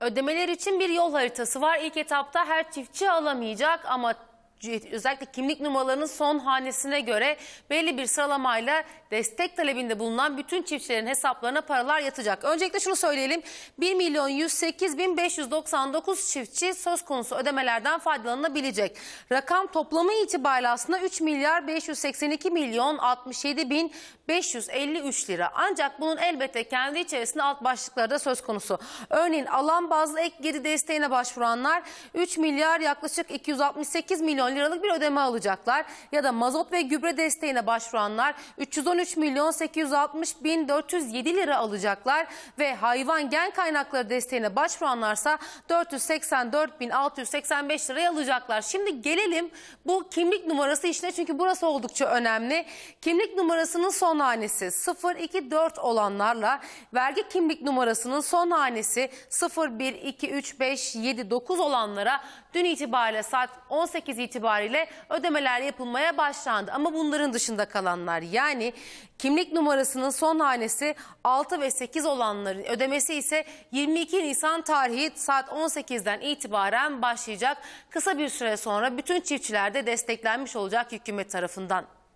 Ödemeler için bir yol haritası var. İlk etapta her çiftçi alamayacak ama özellikle kimlik numaralarının son hanesine göre belli bir sıralamayla destek talebinde bulunan bütün çiftçilerin hesaplarına paralar yatacak. Öncelikle şunu söyleyelim. 1 milyon 108 bin 599 çiftçi söz konusu ödemelerden faydalanabilecek. Rakam toplamı itibariyle aslında 3 milyar 582 milyon 67 bin 553 lira. Ancak bunun elbette kendi içerisinde alt başlıkları da söz konusu. Örneğin alan bazlı ek geri desteğine başvuranlar 3 milyar yaklaşık 268 milyon liralık bir ödeme alacaklar. Ya da mazot ve gübre desteğine başvuranlar 313 milyon 860 bin 407 lira alacaklar. Ve hayvan gen kaynakları desteğine başvuranlarsa 484 bin 685 liraya alacaklar. Şimdi gelelim bu kimlik numarası işine çünkü burası oldukça önemli. Kimlik numarasının son hanesi 024 olanlarla vergi kimlik numarasının son hanesi 012357 olanlara dün itibariyle saat 18 itibariyle ödemeler yapılmaya başlandı. Ama bunların dışında kalanlar yani kimlik numarasının son hanesi 6 ve 8 olanların ödemesi ise 22 Nisan tarihi saat 18'den itibaren başlayacak. Kısa bir süre sonra bütün çiftçiler de desteklenmiş olacak hükümet tarafından.